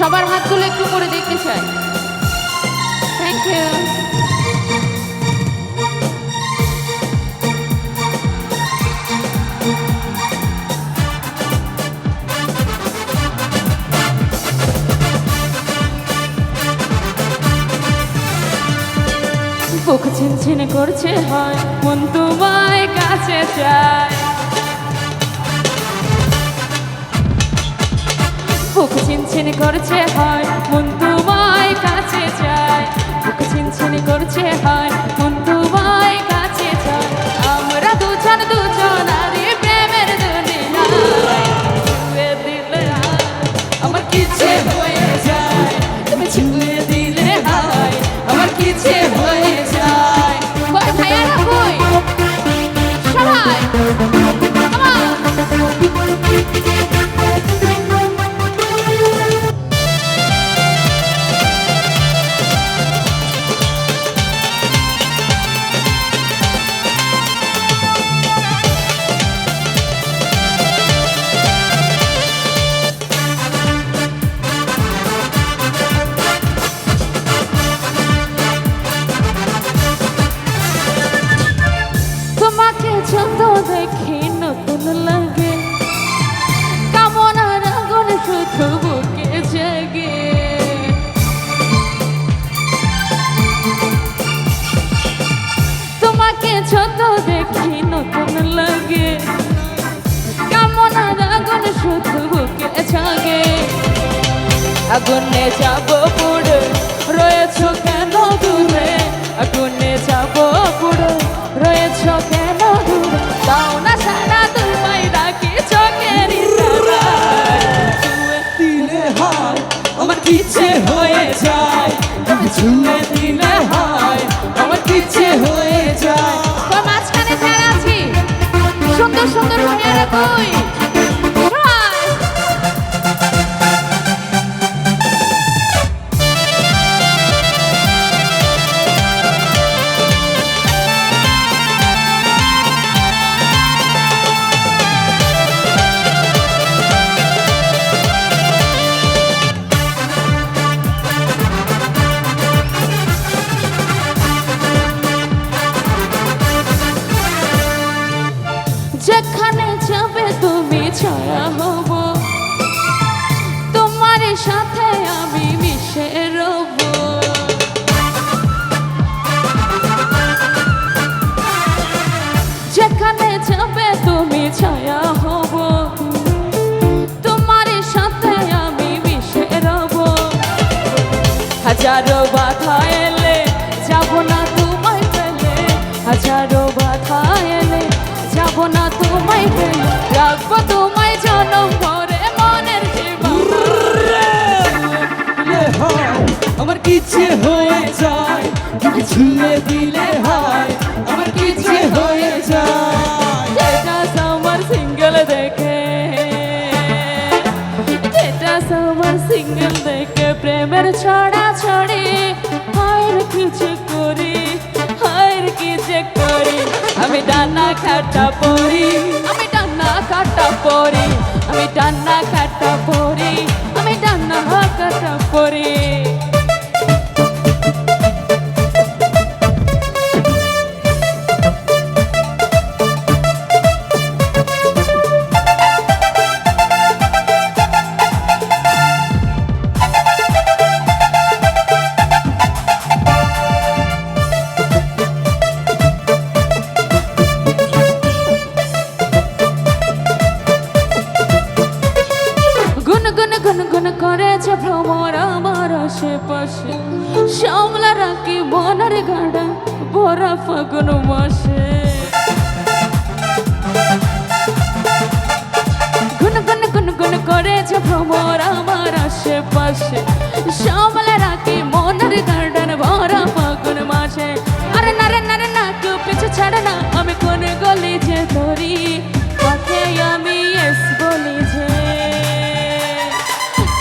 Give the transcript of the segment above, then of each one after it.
সবার হাতগুলো একটু করে দেখতে চাই। থ্যাংক ইউ বুক করছে হয়, মন তোমায় কাছে চায়। বুক ছিনছিন করছে হয়, মন তোমায় কাছে যায় বুক ছিনছিন করছে হয়, মন তোমায় কাছে যায় আমরা দুজন দুজন আরে প্রেমের দুনিয়া আমার কিছে আগুনে যাব পুড়ে। রয়েছ কেন দূরে? আগুনে যাব পুড়ে। রয়েছ কেন দূরে? তাও না সারা তোমায় ডাকি চোখের দিলে হয়, আমার কিচ্ছে হয়ে যায়। ছুঁয়ে দিলে হয়, আমার কিচ্ছে হয়ে যায়। মাঝখানে যারা সুন্দর সুন্দর ভাইয়ারা কই? যেখানে যাবে তুমি ছায়া হব। তোমার সাথে আমি মিশে রব। যেখানে যাবে তুমি ছায়া হব। তোমার সাথে আমি মিশে রব। হাজারো বাধা এলে যাব না তোমায় পেলে। হাজারো পেলে রাখব তোমায় জনম ভরে মনের হয় আমার হয়ে যায়। তুমি ছুঁয়ে দিলে হয় আমার হয়ে যায়। যেটা আমার সিঙ্গেল দেখে যেটা আমার সিঙ্গেল দেখে প্রেমের ছড়ে আমি ডানা খাটা পরি। আমি ডানা কাটা পরি। আমি ডানা খাটা পরি। আমি ডানা কাটা পড়ি করেছে ভ্রমর আমার আশেপাশে। সামলা রাখি মনের গাড়া ভরা ফাগুন মাসে। গুন গুন গুন গুন করেছে ভ্রমর আমার আশেপাশে। সামলা রাখি মনের গার্ডেন ভরা ফাগুন মাসে। আরে নারে নারে নাক পিছু ছাড়ে না, আমি কোন গলি যে ধরি।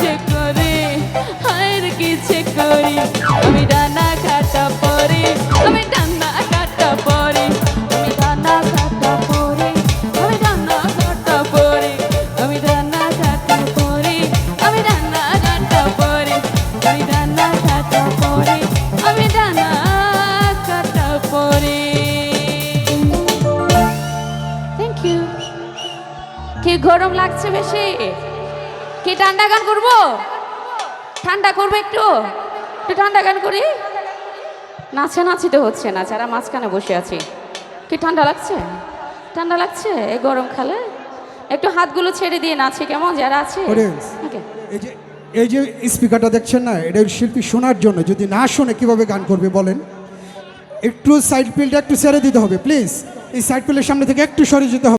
করে, হায়র কিছে করি। আমি ডানা কাটা পরে, আমি ডানা কাটা পরে। আমি ডানা কাটা পরে, আমি ডানা কাটা পরে। আমি ডানা কাটা পরে, আমি ডানা কাটা পরে। আমি ডানা কাটা পরে, আমি ডানা কাটা পরে। থ্যাংক ইউ কি গরম লাগছে বেশি? কি ঠান্ডা গান করব? ঠান্ডা করব একটু? একটু ঠান্ডা গান করি? নাচানাচি তো হচ্ছে না যারা মাঝখানে বসে আছি। কি ঠান্ডা লাগছে? ঠান্ডা লাগছে? এই গরম খালে? একটু হাতগুলো ছেড়ে দিয়ে নাচি কেমন? যারা আছে? এই যে স্পিকারটা দেখছেন না এটা শিল্পী শোনার জন্য যদি না শোনে কীভাবে গান করবে বলেন। একটু সাইড পিলটা একটু ছেড়ে দিতে হবে প্লিজ এই সাইড পিলের সামনে থেকে একটু সরে যেতে হবে।